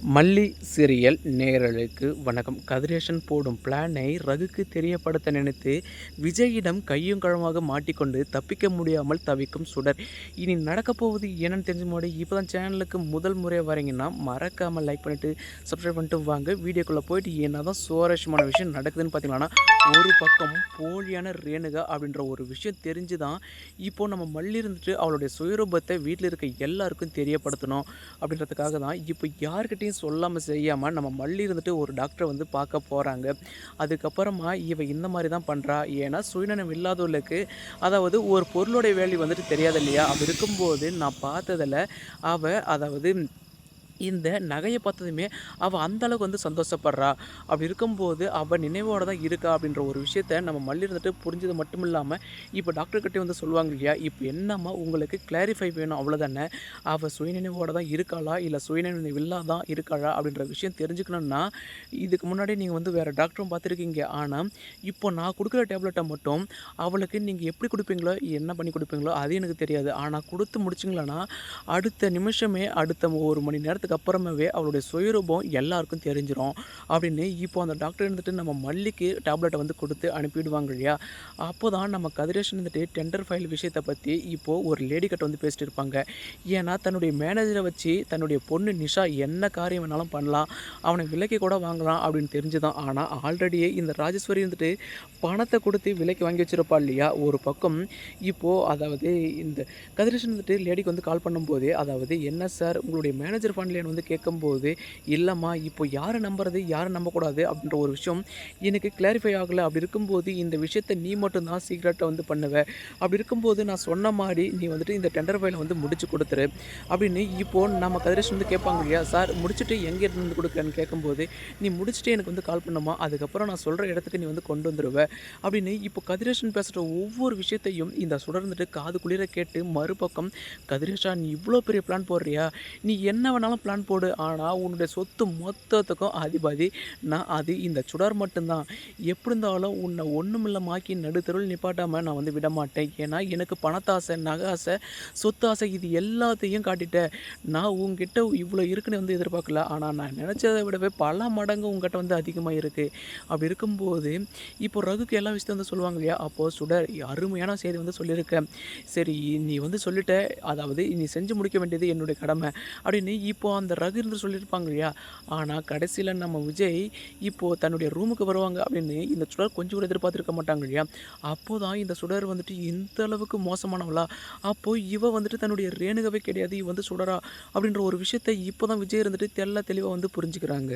மல்லி சீரியல் நேரலுக்கு வணக்கம். கதிரேஷன் போடும் பிளானை ரகுக்கு தெரியப்படுத்த நினைத்து விஜயிடம் கையும் களமாக மாட்டிக்கொண்டு தப்பிக்க முடியாமல் தவிக்கும் சுடர். இனி நடக்கப்போவது என்னன்னு தெரிஞ்ச முன்னாடி இப்போ தான் சேனலுக்கு முதல் முறை வரீங்கன்னா மறக்காமல் லைக் பண்ணிவிட்டு சப்ஸ்கிரைப் பண்ணிட்டு வாங்க. வீடியோக்குள்ளே போயிட்டு என்ன தான் சுவாரஸ்யமான விஷயம் நடக்குதுன்னு பார்த்தீங்கன்னா ஒரு பக்கம் போலியான ரேணுகா அப்படின்ற ஒரு விஷயம் தெரிஞ்சு தான் இப்போது நம்ம மல்லி இருந்துட்டு அவளுடைய சுயரூபத்தை வீட்டில் இருக்க எல்லாருக்கும் தெரியப்படுத்தணும் அப்படின்றதுக்காக தான் இப்போ யார்கிட்டையும் சொல்லாமல் செய்யாமல் நம்ம மல்லி இருந்துட்டு ஒரு டாக்டரை வந்து பார்க்க போகிறாங்க அதுக்கப்புறமா இவ இந்த மாதிரி தான் பண்ணுறா ஏன்னா சுயநலம் இல்லாதவர்களுக்கு அதாவது ஒரு பொருளுடைய வேல்யூ வந்துட்டு தெரியாது இல்லையா? அப்படி இருக்கும்போது நான் பார்த்ததில் அவ அதாவது இந்த நகையை பார்த்ததுமே அவள் அந்தளவுக்கு வந்து சந்தோஷப்படுறா. அப்படி இருக்கும்போது அவள் நினைவோடு தான் இருக்கா அப்படின்ற ஒரு விஷயத்த நம்ம மல்லி இருந்துட்டு புரிஞ்சது மட்டும் இல்லாமல் இப்போ டாக்டர்கிட்டே வந்து சொல்லுவாங்க இல்லையா? இப்போ என்னம்மா உங்களுக்கு கிளாரிஃபை வேணும் அவ்வளோதானே அவள் சுயநினைவோடு தான் இருக்காளா? இல்லை சுயநினைவு இல்லாதான் இருக்காளா? அப்படின்ற விஷயம் தெரிஞ்சுக்கணுன்னா இதுக்கு முன்னாடி நீங்கள் வந்து வேறு டாக்டரும் பார்த்துருக்கீங்க. ஆனால் இப்போ நான் கொடுக்குற டேப்லெட்டை மட்டும் அவளுக்கு நீங்கள் எப்படி கொடுப்பீங்களோ என்ன பண்ணி கொடுப்பீங்களோ அது எனக்கு தெரியாது. ஆனால் கொடுத்து முடிச்சிங்களன்னா அடுத்த நிமிஷமே அடுத்த ஒரு மணி நேரத்துக்கு அதுக்கப்புறமே அவளுடைய சுயரூபம் எல்லாருக்கும் தெரிஞ்சிடும் அப்படின்னு இப்போ அந்த டாக்டர் இருந்துட்டு நம்ம மல்லிக்கு டேப்லெட்டை வந்து கொடுத்து அனுப்பிடுவாங்க இல்லையா? அப்போ தான் நம்ம கதிரேஷன் இருந்துட்டு டெண்டர் ஃபைல் விஷயத்தை பற்றி இப்போது ஒரு லேடி கட்ட வந்து பேசிட்டு இருப்பாங்க. ஏன்னா தன்னுடைய மேனேஜரை வச்சு தன்னுடைய பொண்ணு நிஷா என்ன காரியம் வேணாலும் பண்ணலாம் அவனை விலைக்கு கூட வாங்கலாம் அப்படின்னு தெரிஞ்சுதான். ஆனால் ஆல்ரெடியே இந்த ராஜேஸ்வரி இருந்துட்டு பணத்தை கொடுத்து விலைக்கு வாங்கி வச்சிருப்பா இல்லையா? ஒரு பக்கம் இப்போது அதாவது இந்த கதிரேஷன் வந்துட்டு லேடிக்கு வந்து கால் பண்ணும்போது அதாவது என்ன சார் உங்களுடைய மேனேஜர் ஃபண்ட்லேன்னு வந்து கேட்கும்போது இல்லைம்மா இப்போ யாரை நம்புறது யாரை நம்பக்கூடாது அப்படின்ற ஒரு விஷயம் எனக்கு கிளாரிஃபை ஆகலை. அப்படி இருக்கும்போது இந்த விஷயத்தை நீ மட்டும்தான் சீக்ரெட்டை வந்து பண்ணுவ. அப்படி இருக்கும்போது நான் சொன்ன மாதிரி நீ வந்துட்டு இந்த டெண்டர் ஃபைலை வந்து முடிச்சு கொடுத்துரு அப்படின்னு இப்போது நம்ம கதிரேஷன் வந்து கேட்பாங்க இல்லையா? சார் முடிச்சுட்டு எங்கே இருந்து வந்து கொடுக்குறேன்னு கேட்கும்போது நீ முடிச்சுட்டு எனக்கு வந்து கால் பண்ணுமா அதுக்கப்புறம் நான் சொல்கிற இடத்துக்கு நீ வந்து கொண்டு வந்துடுவ அப்படின்னு இப்போ கதிரேஷன் பேசுகிற ஒவ்வொரு விஷயத்தையும் இந்த சுடர்ந்துட்டு காது குளிர கேட்டு மறுபக்கம் கதிரேஷா நீ இவ்வளோ பெரிய பிளான் போடுறியா? நீ என்ன வேணாலும் பிளான் போடு. ஆனால் உன்னுடைய சொத்து மொத்தத்துக்கும் அதிபதி. நான் அது இந்த சுடர் மட்டும்தான். எப்படி இருந்தாலும் உன்னை ஒன்றுமில்லமாக்கி நடுத்தருள் நிப்பாட்டாமல் நான் வந்து விட மாட்டேன் ஏன்னா எனக்கு பணத்தாசை நகை ஆசை சொத்து ஆசை இது எல்லாத்தையும் காட்டிட்டேன். நான் உங்ககிட்ட இவ்வளோ இருக்குன்னு வந்து எதிர்பார்க்கல. ஆனால் நான் நினச்சதை விடவே பல மடங்கு உங்ககிட்ட வந்து அதிகமாக இருக்குது அப்படி இருக்கும்போது இப்போ ரகுக்கு எல்லா விஷயத்தையும் வந்து சொல்லுவாங்க இல்லையா? அப்போது சுடர் அருமையான செய்தி வந்து சொல்லியிருக்கேன் சரி நீ வந்து சொல்லிட்ட அதாவது நீ செஞ்சு முடிக்க வேண்டியது என்னுடைய கடமை. அப்படின்னு இப்போ அந்த ரகு இருந்து சொல்லியிருப்பாங்க இல்லையா? ஆனால் கடைசியில் நம்ம விஜய் இப்போது தன்னுடைய ரூமுக்கு வருவாங்க அப்படின்னு இந்த சுடர் கொஞ்சம் கூட எதிர்பார்த்துருக்க மாட்டாங்க இல்லையா? அப்போ தான் இந்த சுடர் வந்துட்டு இந்த அளவுக்கு மோசமானவளா? அப்போது இவ வந்துட்டு தன்னுடைய ரேணுகவே கிடையாது இவ வந்து சுடரா? அப்படின்ற ஒரு விஷயத்தை இப்போ தான் விஜய் இருந்துட்டு தெல்ல தெளிவாக வந்து புரிஞ்சுக்கிறாங்க.